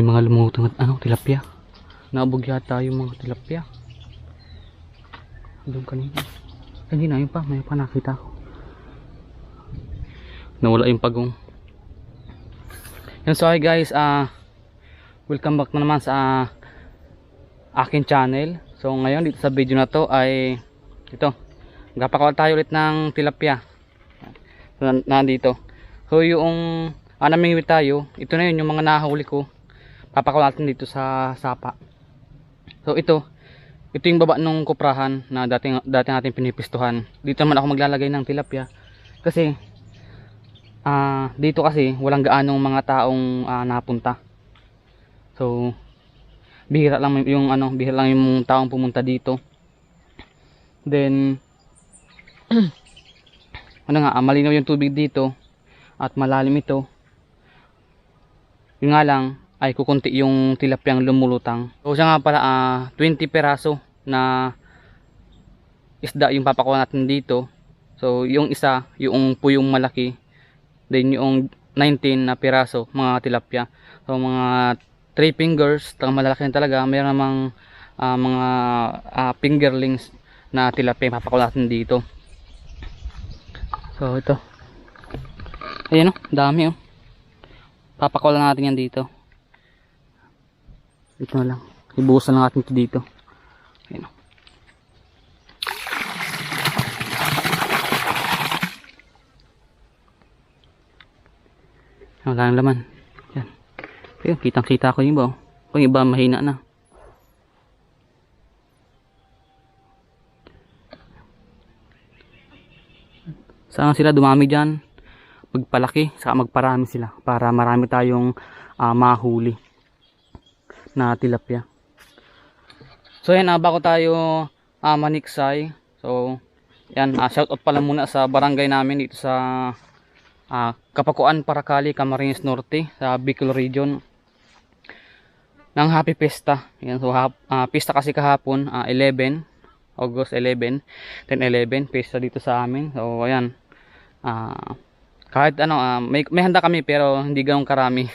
May mga lumutang at ano, tilapia. Nabog yata yung mga tilapia. Doon kanina. Hindi na, yun pa. May pa nakita ko. Nawala yung pagong. Yan, so hi guys. ah welcome back na naman sa akin channel. So ngayon dito sa video na to ay ito. Magpapakawal tayo ulit ng tilapia. Nan- Nandito. So yung ah, namingwit tayo, ito na yun yung mga nahuli ko. Papakawal natin dito sa sapa. So ito, ito yung baba nung kuprahan na dating dating natin pinipistuhan. Dito naman ako maglalagay ng tilapia kasi ah dito kasi walang gaanong mga taong ah, napunta. So bihira lang yung ano, bihira lang yung taong pumunta dito. Then ano nga, ah, malinaw yung tubig dito at malalim ito. Yun nga lang, ay kukunti yung tilapyang lumulutang. So siya nga pala ah, 20 peraso na isda yung papakuha natin dito. So yung isa, yung puyong malaki, then yung 19 na piraso, mga tilapia. So mga 3 fingers, talagang malalaki talaga. Meron namang ah, mga ah, fingerlings na tilapia yung papakuha natin dito. So ito. Ayan o, dami o. Papakuha natin yan dito. Ito na lang. Ibuhusan lang natin ito dito. Ayan. Wala nang laman. Yan. Ayun, kitang kita ko yung iba. oh. Kung iba mahina na. Saan sila dumami dyan? Magpalaki, saka magparami sila. Para marami tayong ah, mahuli na tilapia. So yan, bago tayo ah, maniksay. So, yan, ah, shout out pala muna sa barangay namin dito sa ah, Kapakuan, Paracali, Camarines Norte sa Bicol Region ng Happy Pesta. Yan, so ah, pista kasi kahapon, ah, 11, August 11, 10-11, pista dito sa amin. So, ayan, ah, kahit ano, ah, may, may handa kami pero hindi ganun karami.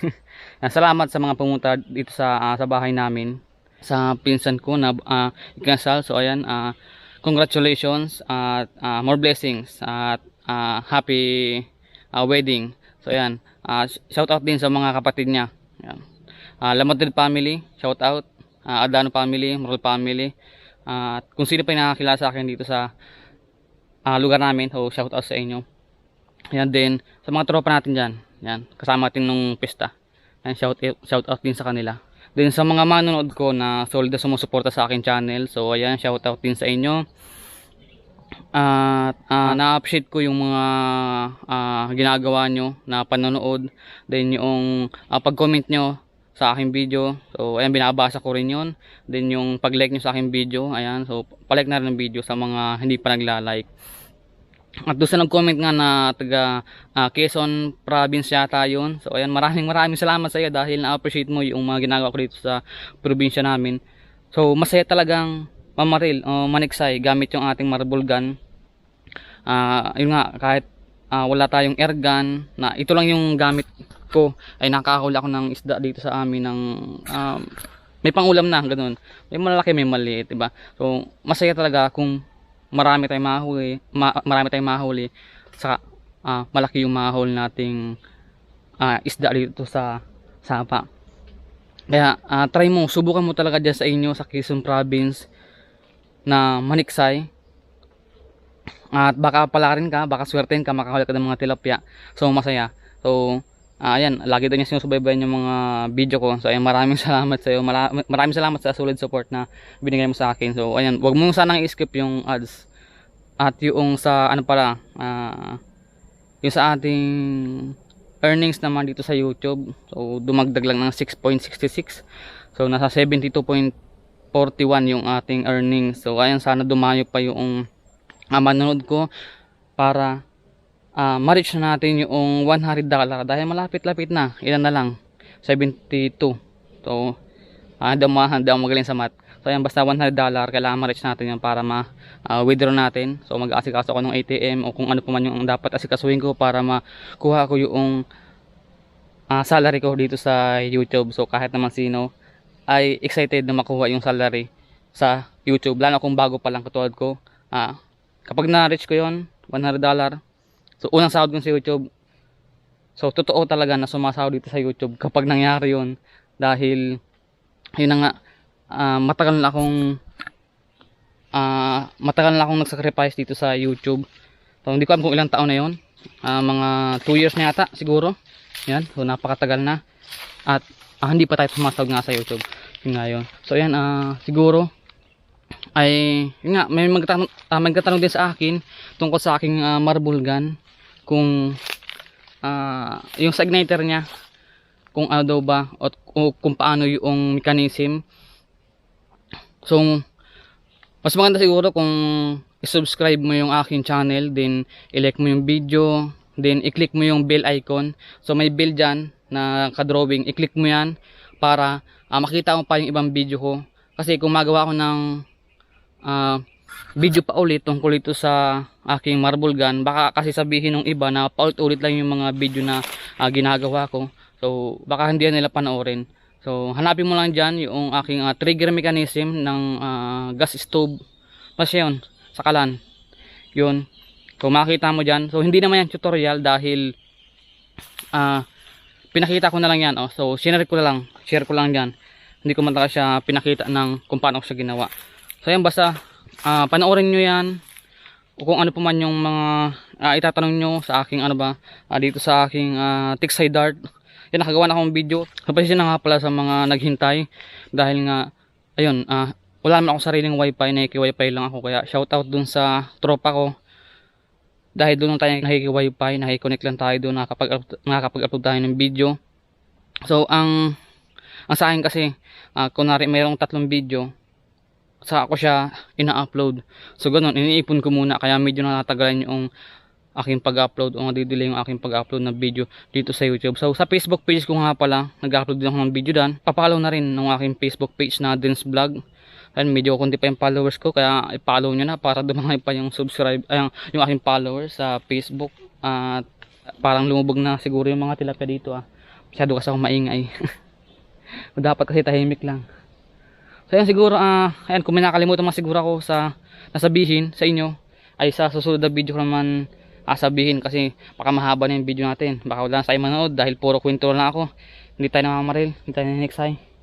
Yan, Salamat sa mga pumunta dito sa ah, sa bahay namin sa pinsan ko na uh, ikinasal. So ayan, ah, congratulations at ah, more blessings at ah, happy ah, wedding. So ayan, ah, shout out din sa mga kapatid niya. Ayan. Ah, Lamadrid family, shout out. Ah, Adano family, Moral family. Ah, at kung sino pa nakakilala sa akin dito sa ah, lugar namin, so shout out sa inyo. Ayan din sa mga tropa natin diyan. Yan, kasama natin nung pista. Ayan, shout shout out din sa kanila. Then sa mga manonood ko na solid na sumusuporta sa akin channel. So ayan, shout out din sa inyo. At ah, na-appreciate ko yung mga ah, ginagawa nyo na panonood. Then yung ah, pag-comment nyo sa aking video. So ayan, binabasa ko rin yun. Then yung pag-like nyo sa aking video. Ayan, so palike na rin ng video sa mga hindi pa nagla-like. At doon sa nag-comment nga na taga ah, Quezon province yata yun. So ayan, maraming maraming salamat sa iyo dahil na-appreciate mo yung mga ginagawa ko dito sa probinsya namin. So masaya talagang mamaril o maniksay gamit yung ating marble gun. Ah, yun nga kahit ah, wala tayong air gun na ito lang yung gamit ko ay nakakahuli ako ng isda dito sa amin ng um, may pangulam na ganun. May malaki may maliit, 'di ba? So masaya talaga kung marami tayong mahuli, ma- marami tayong mahuli sa ah, malaki yung mahuli nating ah, isda dito sa sapa. Kaya ah, try mo, subukan mo talaga dyan sa inyo sa Quezon Province na maniksay. At baka pala rin ka, baka swertein ka, makahuli ka ng mga tilapia. So masaya. So Ah, ayan, lagi daw niya sinusubaybayan yung mga video ko. So, ayan, maraming salamat sa iyo. Mara- maraming salamat sa solid support na binigay mo sa akin. So, ayan, wag mo sanang i-skip yung ads. At yung sa, ano pala, ah, yung sa ating earnings naman dito sa YouTube. So, dumagdag lang ng 6.66. So, nasa 72.41 yung ating earnings. So, ayan, sana dumayo pa yung ah, manonood ko para ah ma-reach na natin yung 100 dollar dahil malapit-lapit na. Ilan na lang? 72. So, ah, mo, hindi ako magaling sa math. So, ayan, basta 100 dollar, kailangan ma-reach natin yan para ma-withdraw natin. So, mag-asikaso ako ng ATM o kung ano pa man yung dapat asikasuhin ko para makuha ko yung ah, salary ko dito sa YouTube. So kahit naman sino ay excited na makuha yung salary sa YouTube. Lalo kung bago pa lang katulad ko. Ah, kapag na-reach ko yon $100. So unang sahod ko sa YouTube. So totoo talaga na sumasahod dito sa YouTube kapag nangyari yon dahil yun na nga ah, matagal na akong ah, matagal na akong nag-sacrifice dito sa YouTube. So hindi ko alam kung ilang taon na yon. Ah, mga 2 years na yata siguro. Yan, so napakatagal na. At ah, hindi pa tayo sumasahod nga sa YouTube. Yun. So yan, ah, siguro ay yun nga may magtanong ah, may magtatanong din sa akin tungkol sa aking ah, marble gun. Kung ah, yung sa igniter niya kung ano daw ba o, kung paano yung mechanism. So mas maganda siguro kung i-subscribe mo yung aking channel then i-like mo yung video then i-click mo yung bell icon. So may bell dyan na ka-drawing i-click mo yan para ah, makita mo pa yung ibang video ko. Kasi kung magawa ko ng ah, video pa ulit tungkol ito sa aking marble gun. Baka kasi sabihin ng iba na paulit-ulit lang yung mga video na ah, ginagawa ko. So baka hindi nila panoorin. So hanapin mo lang dyan yung aking ah, trigger mechanism ng ah, gas stove. Mas yun sa kalan. Yun. Kung makita mo dyan. So hindi naman yan tutorial dahil ah pinakita ko na lang yan oh. so sinare ko na lang. Share ko lang dyan. Hindi ko man talaga siya pinakita ng kung paano ko siya ginawa so yan basta ah panoorin nyo yan. O kung ano pa man yung mga ah, itatanong nyo sa aking ano ba ah, dito sa aking uh, Tixay Dart. Yan nakagawa na akong video. Kapasya na nga pala sa mga naghintay. Dahil nga ayun ah wala naman akong sariling wifi. Nakiki-wifi lang ako. Kaya shoutout dun sa tropa ko. Dahil doon tayo nakiki-wifi nakikonnect lang tayo doon nakakapag-upload tayo ng video. So ang ang sa akin kasi uh, kunwari mayroong tatlong video sa ako siya ina-upload. So ganun. Iniipon ko muna. Kaya medyo natagalan yung aking pag-upload o nadidelay yung aking pag-upload ng video dito sa YouTube. So sa Facebook page ko nga pala nag-upload din ako ng video dan papalo na rin ng aking Facebook page na Dins Vlog. Ayun, medyo kundi pa yung followers ko. Kaya i-follow nyo na para dumami pa yung subscribe ay, yung aking followers sa Facebook. At parang lumubog na siguro yung mga tilapia dito ah. Masyado kasi ako maingay. Dapat kasi tahimik lang so yan siguro ah ayan kung may nakalimutan man siguro ako sa nasabihin sa inyo ay sa susunod na video ko naman ah, sabihin kasi baka mahaba na yung video natin baka wala na tayo manood dahil puro kwento lang ako hindi tayo namamaril hindi tayo naniksay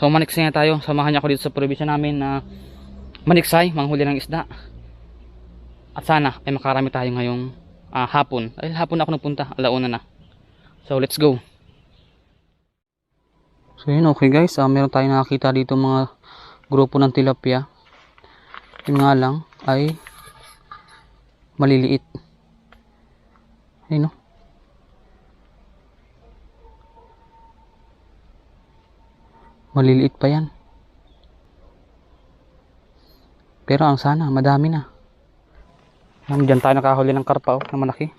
So maniksay na tayo. Samahan niyo ako dito sa probinsya namin na maniksay, manghuli ng isda. At sana ay makarami tayo ngayong ah, hapon. Dahil hapon ako napunta, alauna na. So let's go. So yun okay guys, ah, meron tayong nakakita dito mga grupo ng tilapia. Yun nga lang ay maliliit. Ayun no. maliliit pa yan pero ang sana madami na Alam, dyan tayo nakahuli ng karpa oh, na malaki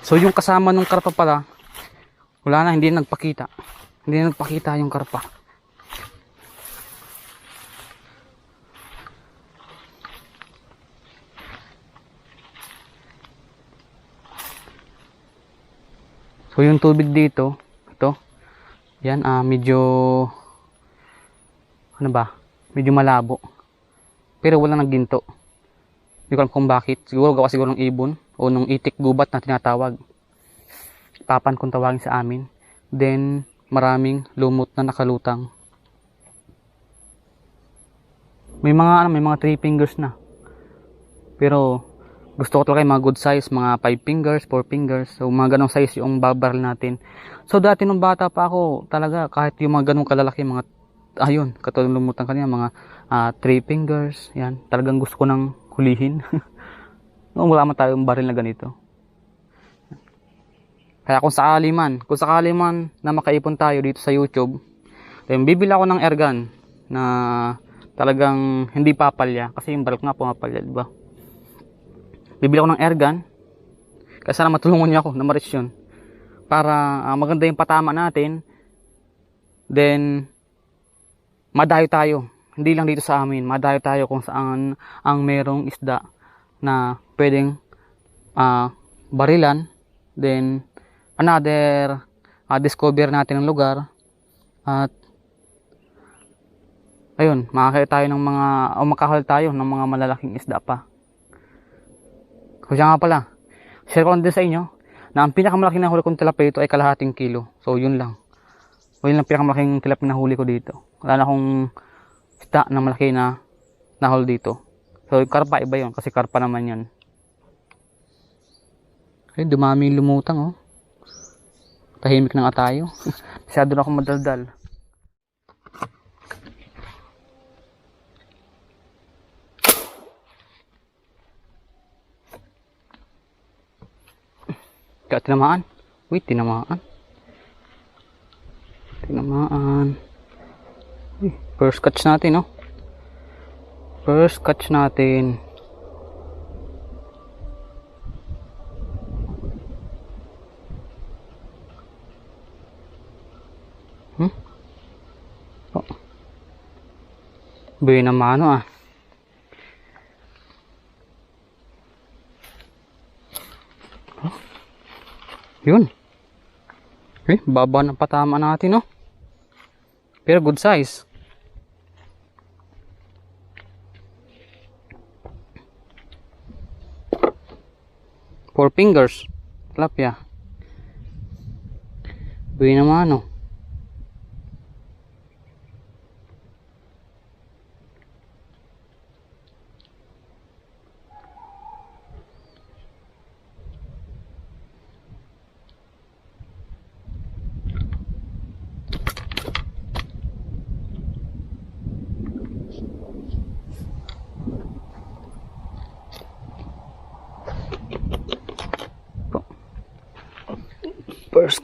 so yung kasama ng karpa pala wala na hindi na nagpakita hindi na nagpakita yung karpa so yung tubig dito ito yan, ah, medyo ano ba? Medyo malabo. Pero wala nang ginto. Hindi ko alam kung bakit. Siguro gawa siguro ng ibon o ng itik gubat na tinatawag. Papan kung tawagin sa amin. Then, maraming lumot na nakalutang. May mga ano, may mga 3 fingers na. Pero gusto ko talaga yung mga good size, mga 5 fingers, 4 fingers. So mga ganong size yung babaril natin. So dati nung bata pa ako, talaga kahit yung mga ganong kalalaki, mga ayun, katulad lumutan kanina, mga 3 fingers, yan. Talagang gusto ko nang hulihin. Noong wala man tayong baril na ganito. Kaya kung sakali man, kung sakali man na makaipon tayo dito sa YouTube, then bibili ako ng airgun na talagang hindi papalya kasi yung ko nga pumapalya, di ba? bibili ako ng airgun kasi sana matulungan niyo ako na ma-reach yun para uh, maganda yung patama natin then madayo tayo hindi lang dito sa amin madayo tayo kung saan ang merong isda na pwedeng uh, barilan then another ah, discover natin ang lugar at ayun, makakita tayo ng mga o makahal tayo ng mga malalaking isda pa. Kaya nga pala, share ko lang din sa inyo na ang pinakamalaki na huli kong tilapia ito ay kalahating kilo. So yun lang. O yun lang pinakamalaking tilapia na huli ko dito. Wala na akong isda na malaki na nahol dito. So yung karpa iba yun kasi karpa naman yun. Ay, dumami yung lumutang oh. Tahimik na nga tayo. Masyado na akong madaldal. Kaya tinamaan. Uy, tinamaan. Tinamaan. First catch natin, no? First catch natin. Buhay na mano ah. Yun. Eh, baba ng patama natin, no? Pero good size. Four fingers. Tilapia. Buhay naman, no?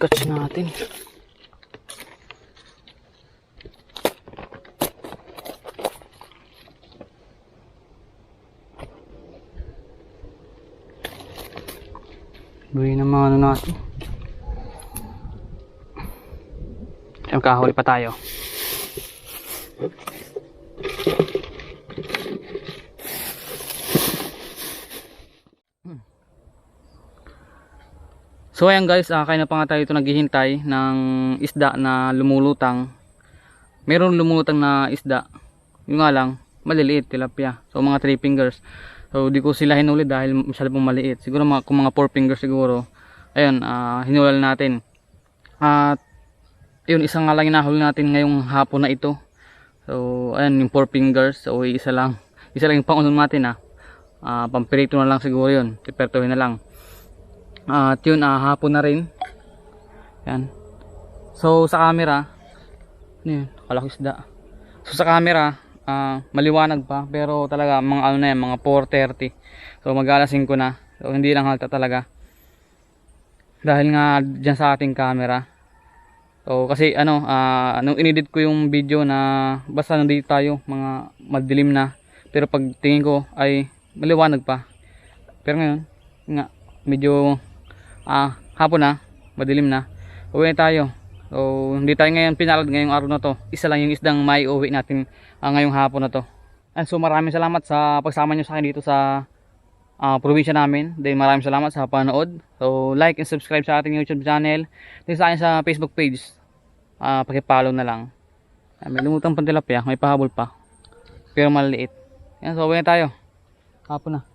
Catch natin. Buhay ng mga ano natin. Siyempre kahuli pa tayo. So ayan guys, uh, kaya na pa nga tayo ito naghihintay ng isda na lumulutang. Meron lumulutang na isda. Yung nga lang, maliliit, tilapia. So mga 3 fingers. So di ko sila hinuli dahil masyado pong maliit. Siguro mga, kung mga 4 fingers siguro. Ayun, uh, hinulal natin. At yun, isang nga lang yung nahuli natin ngayong hapon na ito. So ayan, yung 4 fingers. So isa lang. Isa lang yung pangunan natin ah. Uh, pampirito na lang siguro yun. Pipertohin na lang. At yun, ah, hapon na rin. Yan. So, sa camera, ano yun, kalaki isda. So, sa camera, ah, maliwanag pa. Pero talaga, mga ano na yan, mga 4.30. So, mag-alasing ko na. So, hindi lang halta talaga. Dahil nga, dyan sa ating camera. So, kasi ano, ah, nung inedit ko yung video na, basta nandito tayo, mga madilim na. Pero pag tingin ko, ay maliwanag pa. Pero ngayon, nga, medyo ah, hapon na, madilim na. Uwi na tayo. So, hindi tayo ngayon pinalad ngayong araw na to. Isa lang yung isdang may uwi natin ah, ngayong hapon na to. And so, maraming salamat sa pagsama nyo sa akin dito sa ah, probinsya namin. Then, maraming salamat sa panood. So, like and subscribe sa ating YouTube channel. Then, sa akin sa Facebook page. Ah, pakipollow na lang. Ah, may lumutang pantilapya. May pahabol pa. Pero maliliit. Yan, so, uwi na tayo. Hapon na.